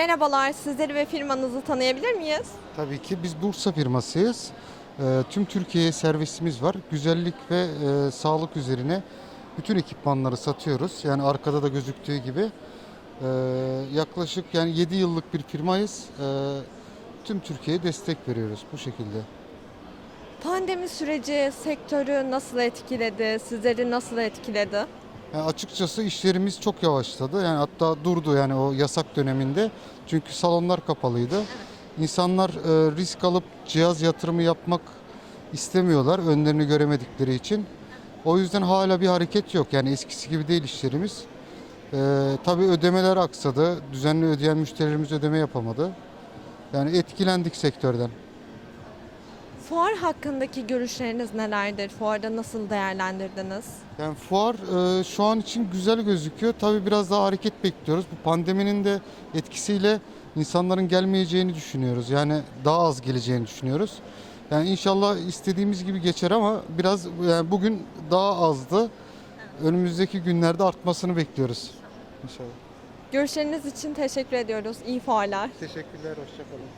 Merhabalar, sizleri ve firmanızı tanıyabilir miyiz? Tabii ki biz Bursa firmasıyız. Ee, tüm Türkiye'ye servisimiz var. Güzellik ve e, sağlık üzerine bütün ekipmanları satıyoruz. Yani arkada da gözüktüğü gibi. Ee, yaklaşık yani 7 yıllık bir firmayız. Ee, tüm Türkiye'ye destek veriyoruz bu şekilde. Pandemi süreci sektörü nasıl etkiledi, sizleri nasıl etkiledi? Yani açıkçası işlerimiz çok yavaşladı. Yani hatta durdu yani o yasak döneminde. Çünkü salonlar kapalıydı. İnsanlar e, risk alıp cihaz yatırımı yapmak istemiyorlar önlerini göremedikleri için. O yüzden hala bir hareket yok. Yani eskisi gibi değil işlerimiz. E, tabii ödemeler aksadı. Düzenli ödeyen müşterilerimiz ödeme yapamadı. Yani etkilendik sektörden. Fuar hakkındaki görüşleriniz nelerdir? Fuarda nasıl değerlendirdiniz? Yani fuar e, şu an için güzel gözüküyor. Tabii biraz daha hareket bekliyoruz. Bu pandeminin de etkisiyle insanların gelmeyeceğini düşünüyoruz. Yani daha az geleceğini düşünüyoruz. Yani inşallah istediğimiz gibi geçer ama biraz yani bugün daha azdı. Önümüzdeki günlerde artmasını bekliyoruz. İnşallah. Görüşleriniz için teşekkür ediyoruz. İyi fuarlar. Teşekkürler, hoşçakalın.